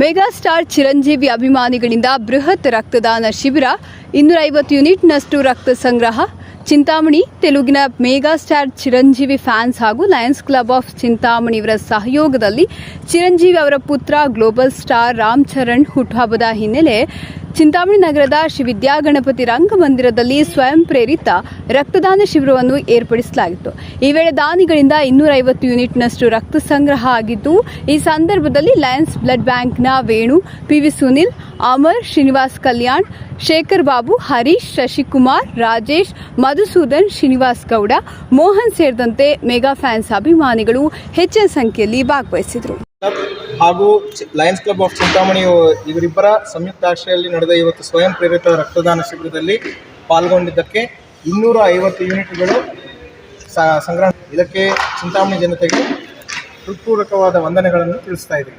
Mega star Chiranjeevi ಅಭಿಮಾನಿಗಳಿಂದ ಬೃಹತ್ ರಕ್ತದಾನ ಶಿಬಿರ ಇನ್ನೂರ ಐವತ್ತು ಯೂನಿಟ್ನಷ್ಟು ರಕ್ತ ಸಂಗ್ರಹ, ಚಿಂತಾಮಣಿ, ತೆಲುಗಿನ ಮೇಗಾ ಸ್ಟಾರ್ ಚಿರಂಜೀವಿ ಫ್ಯಾನ್ಸ್ ಹಾಗೂ ಲಯನ್ಸ್ ಕ್ಲಬ್ ಆಫ್ ಚಿಂತಾಮಣಿಯವರ ಸಹಯೋಗದಲ್ಲಿ ಚಿರಂಜೀವಿ ಅವರ ಪುತ್ರ ಗ್ಲೋಬಲ್ ಸ್ಟಾರ್ ರಾಮ್ ಚರಣ್ ಹುಟ್ಟುಹಬ್ಬದ ಹಿನ್ನೆಲೆ ಚಿಂತಾಮಣಿ ನಗರದ ಶ್ರೀ ವಿದ್ಯಾಗಣಪತಿ ರಂಗಮಂದಿರದಲ್ಲಿ ಸ್ವಯಂ ಪ್ರೇರಿತ ರಕ್ತದಾನ ಶಿಬಿರವನ್ನು ಏರ್ಪಡಿಸಲಾಗಿತ್ತು. ಈ ವೇಳೆ ದಾನಿಗಳಿಂದ ಇನ್ನೂರ ಐವತ್ತು ಯೂನಿಟ್ನಷ್ಟು ರಕ್ತ ಸಂಗ್ರಹ ಆಗಿದ್ದು, ಈ ಸಂದರ್ಭದಲ್ಲಿ ಲಯನ್ಸ್ ಬ್ಲಡ್ ಬ್ಯಾಂಕ್ನ ವೇಣು, ಪಿವಿ ಸುನಿಲ್, ಅಮರ್ ಶ್ರೀನಿವಾಸ್ ಕಲ್ಯಾಣ್, ಶೇಖರ್ ಬಾಬು, ಹರೀಶ್, ಶಶಿಕುಮಾರ್, ರಾಜೇಶ್, ಮಧುಸೂದನ್ ಶ್ರೀನಿವಾಸ್ ಗೌಡ, ಮೋಹನ್ ಸೇರಿದಂತೆ ಮೆಗಾ ಫ್ಯಾನ್ಸ್ ಅಭಿಮಾನಿಗಳು ಹೆಚ್ಚಿನ ಸಂಖ್ಯೆಯಲ್ಲಿ ಭಾಗವಹಿಸಿದರು. ಹಾಗೂ ಲಯನ್ಸ್ ಕ್ಲಬ್ ಆಫ್ ಚಿಂತಾಮಣಿ ಇವರಿಬ್ಬರ ಸಂಯುಕ್ತ ಆಶ್ರಯದಲ್ಲಿ ನಡೆದ ಇವತ್ತು ಸ್ವಯಂ ಪ್ರೇರಿತ ರಕ್ತದಾನ ಶಿಬಿರದಲ್ಲಿ ಪಾಲ್ಗೊಂಡಿದ್ದಕ್ಕೆ ಇನ್ನೂರ ಐವತ್ತು ಯೂನಿಟ್ಗಳು ಸಂಗ್ರಹ ಇದಕ್ಕೆ ಚಿಂತಾಮಣಿ ಜನತೆಗೆ ಹೃತ್ಪೂರ್ವಕವಾದ ವಂದನೆಗಳನ್ನು ತಿಳಿಸ್ತಾ ಇದ್ದೀವಿ.